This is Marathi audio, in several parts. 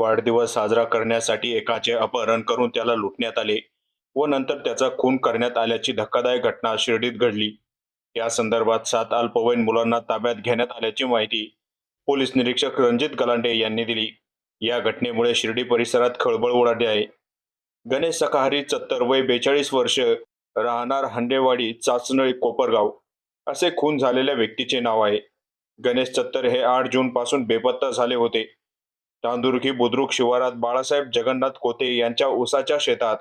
वाढदिवस साजरा करण्यासाठी एकाचे अपहरण करून त्याला लुटण्यात आले व नंतर त्याचा खून करण्यात आल्याची धक्कादायक घटना शिर्डीत घडली. या संदर्भात सात अल्पवयीन मुलांना ताब्यात घेण्यात आल्याची माहिती पोलीस निरीक्षक रणजित गलांडे यांनी दिली. या घटनेमुळे शिर्डी परिसरात खळबळ उडाली आहे. गणेश सकाहारी चत्तर वय बेचाळीस वर्ष राहणार हंडेवाडी चाचनळी कोपरगाव असे खून झालेल्या व्यक्तीचे नाव आहे. गणेश चत्तर हे आठ जून पासून बेपत्ता झाले होते. तांदुर्गी बुद्रुक शिवारात बाळासाहेब जगन्नाथ कोते यांच्या उसाच्या शेतात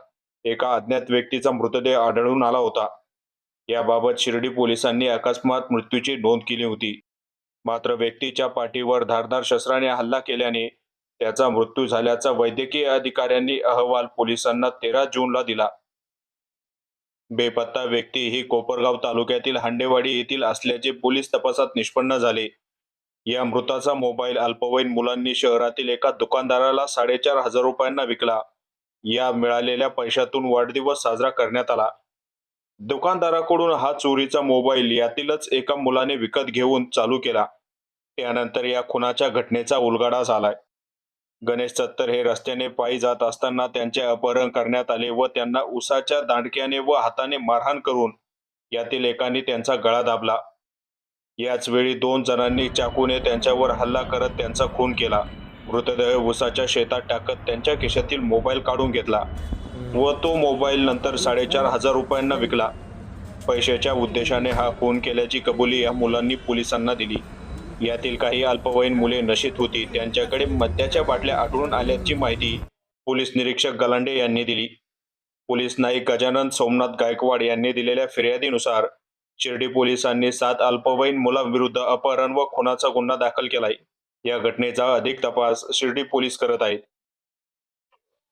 एका अज्ञात व्यक्तीचा मृतदेह आढळून आला होता. याबाबत शिर्डी पोलिसांनी अकस्मात मृत्यूची नोंद केली होती. मात्र व्यक्तीच्या पाठीवर धारदार शस्त्राने हल्ला केल्याने त्याचा मृत्यू झाल्याचा वैद्यकीय अधिकाऱ्यांनी अहवाल पोलिसांना तेरा जूनला दिला. बेपत्ता व्यक्ती ही कोपरगाव तालुक्यातील हांडेवाडी येथील असल्याचे पोलीस तपासात निष्पन्न झाले. या मृताचा मोबाईल अल्पवयीन मुलांनी शहरातील एका दुकानदाराला साडेचार हजार रुपयांना विकला. या मिळालेल्या पैशातून वाढदिवस साजरा करण्यात आला. दुकानदाराकडून हा चोरीचा मोबाईल यातीलच एका मुलाने विकत घेऊन चालू केला. त्यानंतर या खुनाच्या घटनेचा उलगडा झालाय. गणेश चत्तर हे रस्त्याने पायी जात असताना त्यांचे अपहरण करण्यात आले व त्यांना उसाच्या दांडक्याने व हाताने मारहाण करून यातील एकाने त्यांचा गळा दाबला. याच वेळी दोन जणांनी चाकूने त्यांच्यावर हल्ला करत त्यांचा खून केला. मृतदेह उसाच्या शेतात टाकत त्यांच्या खिशातील मोबाईल काढून घेतला व तो मोबाईल नंतर साडेचार हजार रुपयांना विकला. पैशाच्या उद्देशाने हा खून केल्याची कबुली या मुलांनी पोलिसांना दिली. यातील काही अल्पवयीन मुले नशीत होती. त्यांच्याकडे मद्याच्या बाटल्या आढळून आल्याची माहिती पोलीस निरीक्षक गलांडे यांनी दिली. पोलीस नाईक गजानन सोमनाथ गायकवाड यांनी दिलेल्या फिर्यादीनुसार शिर्डी पोलिसांनी सात अल्पवयीन मुलांविरुद्ध अपहरण व खुनाचा गुन्हा दाखल केलाय. या घटनेचा अधिक तपास शिर्डी पोलीस करत आहेत.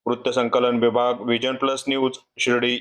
वृत्तसंकलन विभाग विजन प्लस न्यूज शिर्डी.